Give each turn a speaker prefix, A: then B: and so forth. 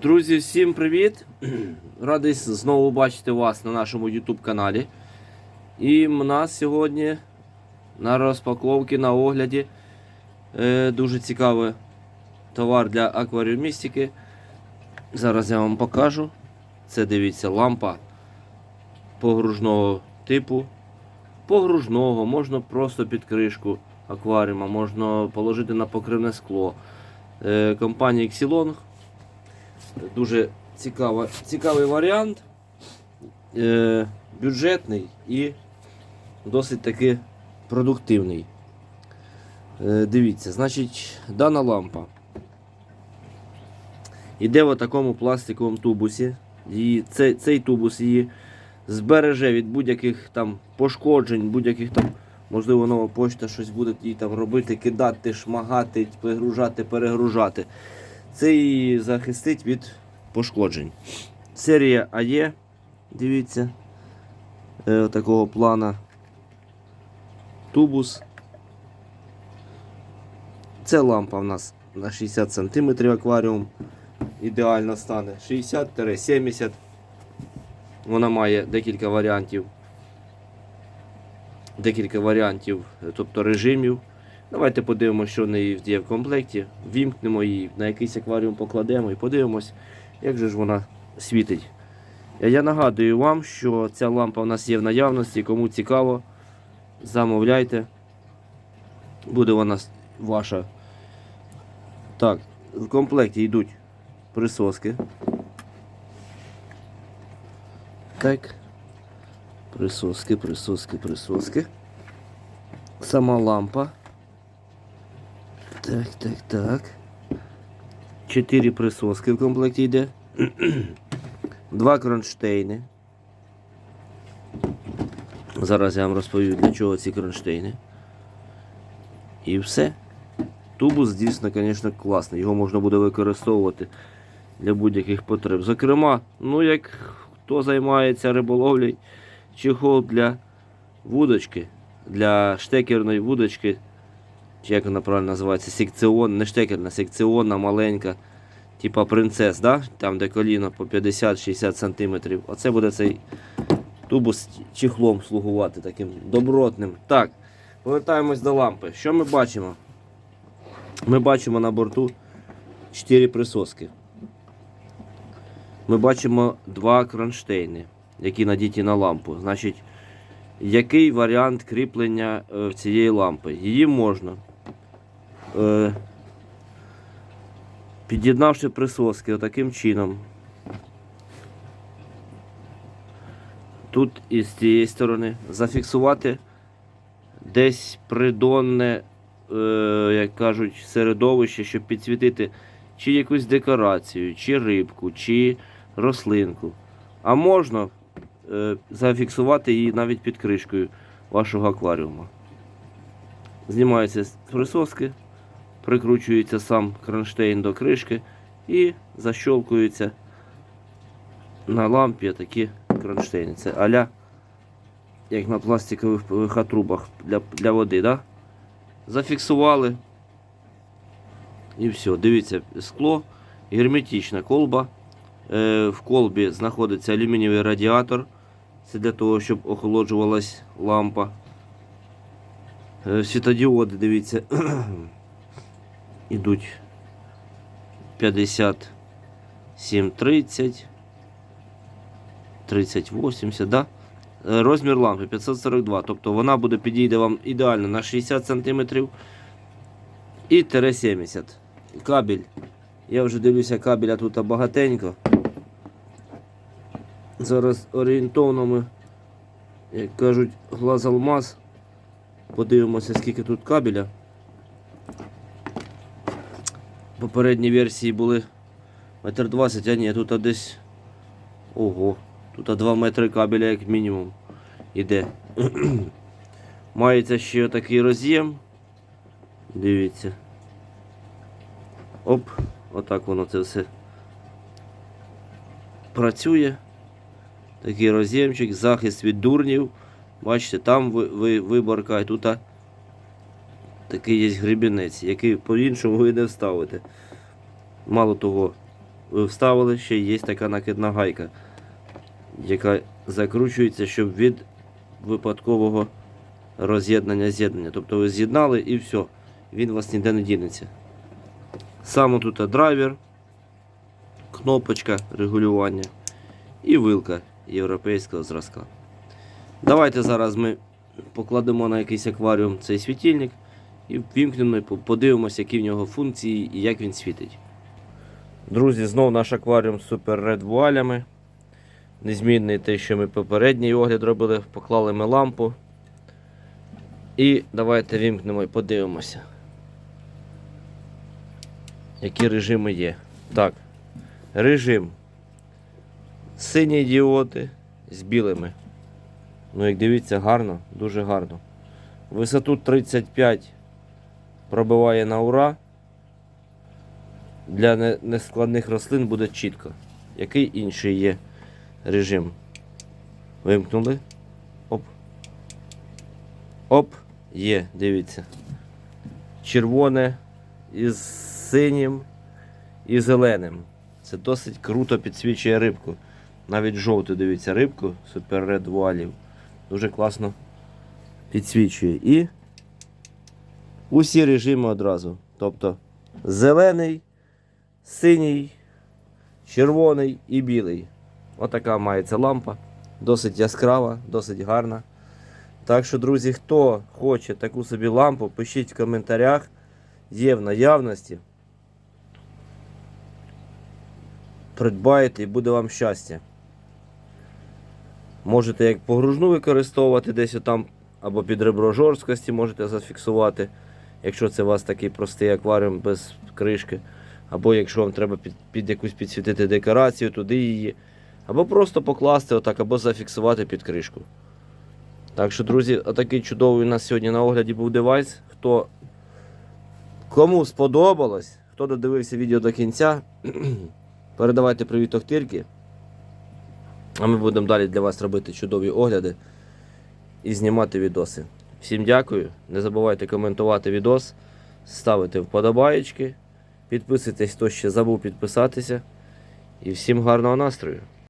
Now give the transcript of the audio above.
A: Друзі, всім привіт! Радий знову бачити вас на нашому YouTube каналі. І в нас сьогодні на розпаковці, на огляді е, дуже цікавий товар для акваріумістики. Зараз я вам покажу. Це дивіться лампа погружного типу. Погружного, можна просто під кришку акваріума, можна положити на покривне скло. Е, компанія Xilong. Дуже цікава, цікавий варіант. Е, бюджетний і досить таки продуктивний. Е, дивіться, значить, дана лампа йде в такому пластиковому тубусі. Її, цей, цей тубус її збереже від будь-яких там пошкоджень, будь-яких там, можливо, нова почта щось буде їй там робити, кидати, шмагати, перегружати, перегружати. Це її захистить від пошкоджень. Серія АЕ, дивіться, е, такого плана. Тубус. Це лампа в нас на 60 см акваріум. Ідеально стане 60-70. Вона має декілька варіантів. Декілька варіантів, е, тобто режимів. Давайте подивимося, що в неї є в комплекті. Вімкнемо її, на якийсь акваріум покладемо і подивимось, як же ж вона світить. Я нагадую вам, що ця лампа у нас є в наявності. Кому цікаво, замовляйте. Буде вона ваша. Так, в комплекті йдуть присоски. Так. Присоски, присоски, присоски. Сама лампа. Так, так, так. Чотири присоски в комплекті йде. Два кронштейни. Зараз я вам розповім, для чого ці кронштейни. І все. Тубус дійсно, звісно, класний. Його можна буде використовувати для будь-яких потреб. Зокрема, ну як хто займається риболовлею, чехол для вудочки, для штекерної вудочки чи як вона правильно називається, секціон, не штекерна, секціонна, маленька, типа принцес, да? там де коліно по 50-60 см. Оце буде цей тубус чехлом слугувати таким добротним. Так, повертаємось до лампи. Що ми бачимо? Ми бачимо на борту 4 присоски. Ми бачимо два кронштейни, які надіті на лампу. Значить, який варіант кріплення е, цієї лампи? Її можна, е, під'єднавши присоски таким чином. Тут і з цієї сторони зафіксувати десь придонне, е, як кажуть, середовище, щоб підсвітити чи якусь декорацію, чи рибку, чи рослинку. А можна е, зафіксувати її навіть під кришкою вашого акваріума. Знімаються присоски, прикручується сам кронштейн до кришки і защолкується на лампі такі кронштейни. Це аля, як на пластикових ПВХ трубах для, для води. Да? Зафіксували. І все. Дивіться, скло, герметична колба. Е, в колбі знаходиться алюмінієвий радіатор. Це для того, щоб охолоджувалась лампа. Е, світодіоди, дивіться, ідуть 57, 30, 30, 80, да? Е, Розмір лампи 542, тобто вона буде підійде вам ідеально на 60 см і тире 70. Кабель. Я вже дивлюся, кабеля тут багатенько. Зараз орієнтовно ми, як кажуть, глаз алмаз. Подивимося, скільки тут кабеля. Попередні версії були метр 20, а ні, тут десь. Ого, тут 2 метри кабеля як мінімум іде. Мається ще такий роз'єм. Дивіться. Оп, отак воно це все працює. Такий роз'ємчик, захист від дурнів. Бачите, там ви, ви, виборка, і тут такий є гребінець, який по-іншому ви не вставите. Мало того, е, вставили, ще є така накидна гайка, яка закручується, щоб від випадкового роз'єднання з'єднання. Тобто ви з'єднали і все, він у вас ніде не дінеться. Саме тут драйвер, кнопочка регулювання і вилка європейського зразка. Давайте зараз ми покладемо на якийсь акваріум цей світильник і вімкнемо, і подивимося, які в нього функції і як він світить. Друзі, знов наш акваріум з супер ред вуалями. Незмінний те, що ми попередній огляд робили, поклали ми лампу. І давайте вімкнемо і подивимося. Які режими є. Так, режим. Сині діоди з білими. Ну, як дивіться, гарно, дуже гарно. Висоту 35 пробиває на ура. Для нескладних рослин буде чітко. Який інший є режим? Вимкнули. Оп. Оп. Є, дивіться. Червоне із синім і зеленим. Це досить круто підсвічує рибку. Навіть жовту, дивіться, рибку Super Red вуалів. Дуже класно підсвічує. І усі режими одразу. Тобто зелений, синій, червоний і білий. Отака мається лампа. Досить яскрава, досить гарна. Так що, друзі, хто хоче таку собі лампу, пишіть в коментарях. Є в наявності. Придбайте і буде вам щастя. Можете як погружну використовувати десь отам, або під ребро жорсткості можете зафіксувати, якщо це у вас такий простий акваріум без кришки. Або якщо вам треба під, під якусь підсвітити декорацію, туди її. Або просто покласти отак, або зафіксувати під кришку. Так що, друзі, отакий чудовий у нас сьогодні на огляді був девайс. Хто кому сподобалось, хто додивився відео до кінця, передавайте привіт Охтирки. А ми будемо далі для вас робити чудові огляди і знімати відоси. Всім дякую. Не забувайте коментувати відос, ставити вподобаєчки, підписуйтесь, хто ще забув підписатися. І всім гарного настрою!